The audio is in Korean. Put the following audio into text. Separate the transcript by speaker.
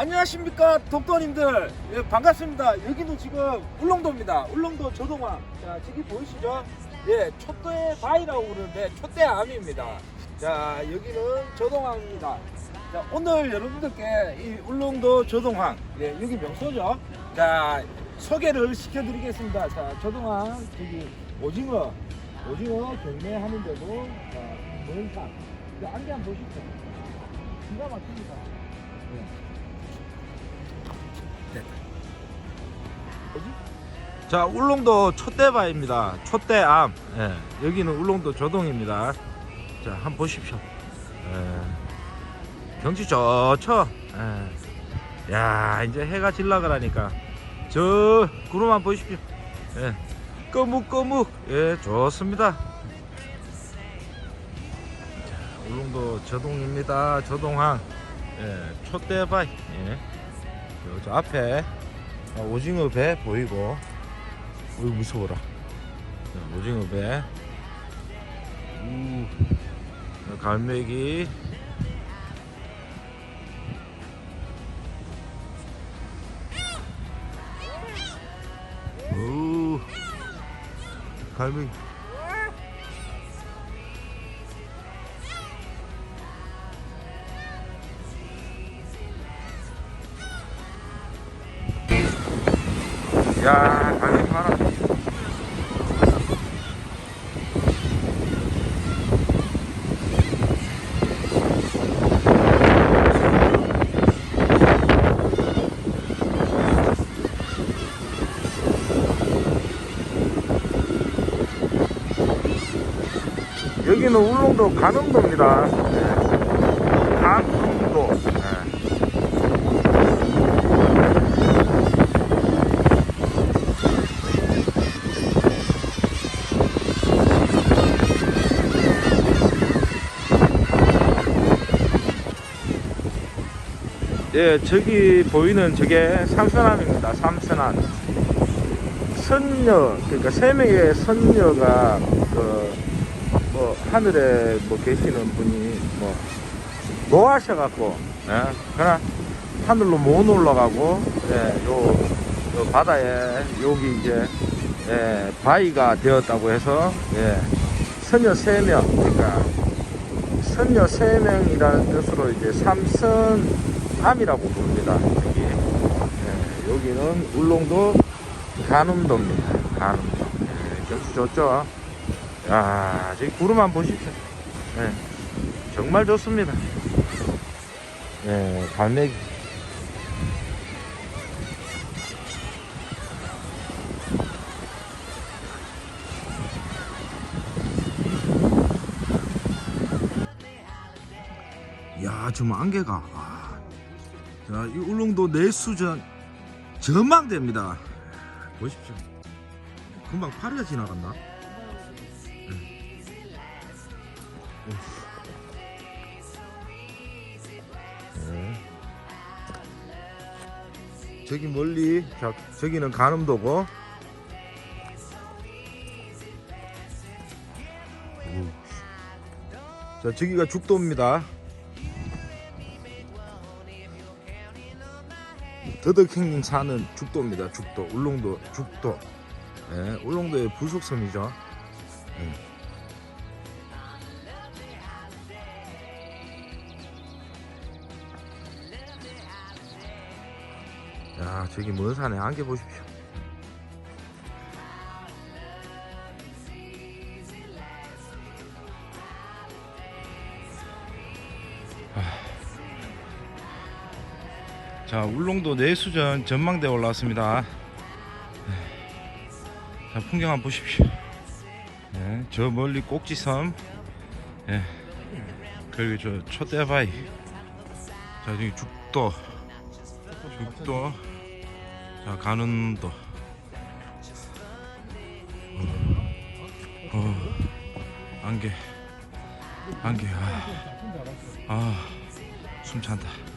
Speaker 1: 안녕하십니까 독도님들. 예, 반갑습니다. 여기는 지금 울릉도입니다. 울릉도 조동암. 자 저기 보이시죠? 예 촛대 바위라고 부르는데 촛대 암입니다. 자 여기는 조동암입니다. 자 오늘 여러분들께 이 울릉도 조동항 예 여기 명소죠? 자 소개를 시켜드리겠습니다. 자 조동항 저기 오징어. 오징어 경매하는데도 자 안개 한번 보십시오. 기가 막힙니다. 예. 자 울릉도 촛대바입니다. 촛대암. 예, 여기는 울릉도 조동입니다. 자 한번 보십시오. 예, 경치 좋죠? 예. 야 이제 해가 질라가라니까 저 구름 한번 보십시오. 예, 꺼묵꺼묵. 예 좋습니다. 자, 울릉도 조동입니다. 조동항. 예, 촛대바이. 예. 저 앞에 아, 오징어 배 보이고. 어이 무서워라. 자, 오징어 배. 우, 갈매기. 오 갈매기 야 갈매기 봐라 여기는 울릉도 간흥도입니다. 네. 간흥도. 네. 예, 저기 보이는 저게 삼선암입니다. 삼선암. 선녀, 그러니까 세 명의 선녀가 그 뭐 하늘에 뭐 계시는 분이 뭐 노하셔 갖고, 예, 그러나 하늘로 못 올라가고, 예, 요, 요 바다에 여기 이제 예, 바위가 되었다고 해서 예, 선녀 세 명, 그러니까 선녀 세 명이라는 뜻으로 이제 삼선 암이라고 부릅니다. 여기 예, 여기는 울릉도 간음도입니다. 간음도. 예, 경치 좋죠? 야, 저기 구름만 보십시오. 예, 정말 좋습니다. 예, 갈매기. 야, 지금 안개가. 아. 자, 이 울릉도 내수전 전망대입니다. 보십시오. 금방 파리가 지나간다. 네. 저기 멀리 자, 저기는 간음도고 오. 자 저기가 죽도입니다 더덕행님 사는 죽도입니다. 죽도. 울릉도 죽도. 예, 울릉도의 부속섬이죠. 예. 야 저기 먼 산에 안개 보십시오 자 울릉도 내수전 전망대 올라왔습니다. 자 풍경 한번 보십시오. 네, 저 멀리 꼭지섬. 예, 그리고 저 촛대바위. 자 저기 죽도. 죽도. 자 가는도. 어, 어, 안개. 안개. 아, 아 숨찬다